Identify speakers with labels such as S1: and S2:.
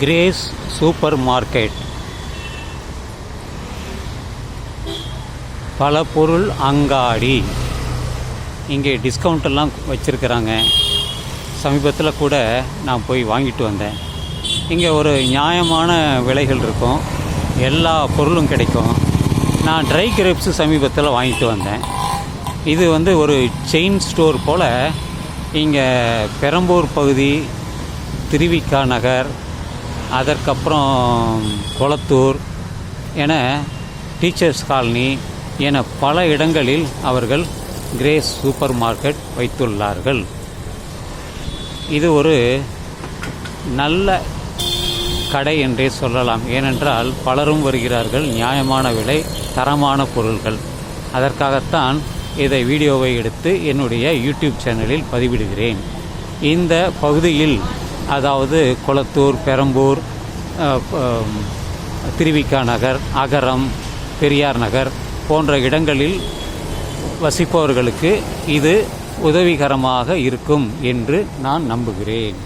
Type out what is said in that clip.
S1: Grace super market பல பொருள் அங்காடி. இங்கே டிஸ்கவுண்ட்டெல்லாம் வச்சுருக்கிறாங்க. சமீபத்தில் கூட நான் போய் வாங்கிட்டு வந்தேன். இங்கே ஒரு நியாயமான விலைகள் இருக்கும். எல்லா பொருளும் கிடைக்கும். நான் ட்ரை கிரேப்ஸு சமீபத்தில் வாங்கிட்டு வந்தேன். இது வந்து ஒரு செயின் ஸ்டோர் போல் இங்கே பெரம்பூர் பகுதி திருவிக்கா நகர் அதற்கப்புறம் கொளத்தூர் என டீச்சர்ஸ் காலனி என பல இடங்களில் அவர்கள் கிரேஸ் சூப்பர் மார்க்கெட் வைத்துள்ளார்கள். இது ஒரு நல்ல கடை என்றே சொல்லலாம். ஏனென்றால் பலரும் வருகிறார்கள் நியாயமான விலை தரமான பொருள்கள். அதற்காகத்தான் இதை வீடியோவை எடுத்து என்னுடைய யூடியூப் சேனலில் பதிவிடுகிறேன். இந்த பகுதியில் அதாவது கொளத்தூர் பெரம்பூர் திருவிக்கா நகர் அகரம் பெரியார் நகர் போன்ற இடங்களில் வசிப்பவர்களுக்கு இது உதவிகரமாக இருக்கும் என்று நான் நம்புகிறேன்.